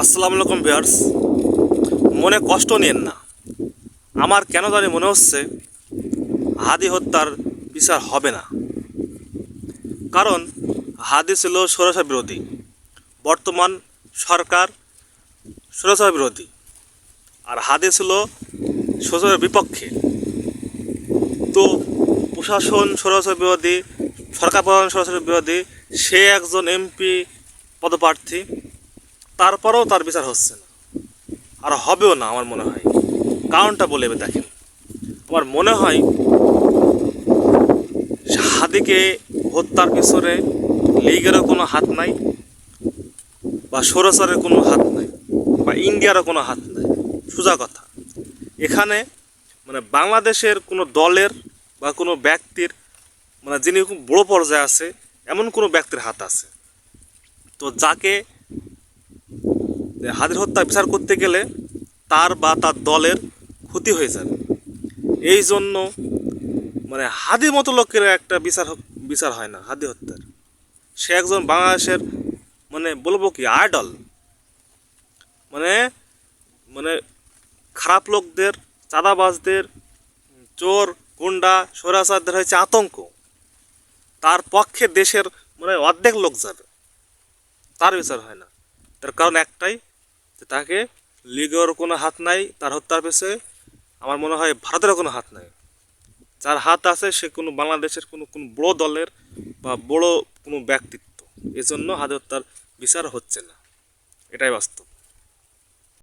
আসসালামু আলাইকুম ভিউয়ার্স। মনে কষ্ট নিয়েন না। আমার কেন জানি মনে হচ্ছে হাদি হত্যার বিচার হবে না। কারণ হাদি ছিল সরসা বিরোধী। বর্তমান সরকার সরসা বিরোধী। আর হাদি ছিল সরসার বিপক্ষে। তো প্রশাসন সরসা বিরোধী, সরকার প্রধান সরসা বিরোধী, সে একজন এমপি পদপ্রার্থী তারপরেও তার বিচার হচ্ছে না। আর হবেও না আমার মনে হয়। কারণটা বলে দেখেন। আমার মনে হয় হাদিকে হত্যার পিছনে লীগেরও কোনো হাত নাই, বা সৌরসরের কোনো হাত নাই, বা ইন্ডিয়ারও কোনো হাত নাই। সোজা কথা। এখানে মানে বাংলাদেশের কোনো দলের বা কোনো ব্যক্তির মানে যিনি বড় পর্যায়ে আছে, এমন কোনো ব্যক্তির হাত আছে। তো যাকে যে হাদির হত্যা বিচার করতে গেলে তার বা তার দলের ক্ষতি হয়ে যাবে। এই জন্য মানে হাদি মতো লোকের একটা বিচার বিচার হয় না, হাদি হত্যার। সে একজন বাংলাদেশের মানে বলব কি আইডল মানে মানে খারাপ লোকদের, চাঁদাবাজদের, চোর, গুন্ডা সরাসারদের হয়েছে আতঙ্ক। তার পক্ষে দেশের মানে অর্ধেক লোক যাবে। তার বিচার হয় না। তার কারণ একটাই তাকে লিগের কোনো হাত নাই, তার হত্যার পেছে আমার মনে হয় ভারতেরও কোনো হাত নাই। যার হাত আছে সে কোনো বাংলাদেশের কোনো কোনো বড় দলের বা বড় কোনো ব্যক্তিত্ব। এজন্য হাত হত্যার বিচার হচ্ছে না। এটাই বাস্তব।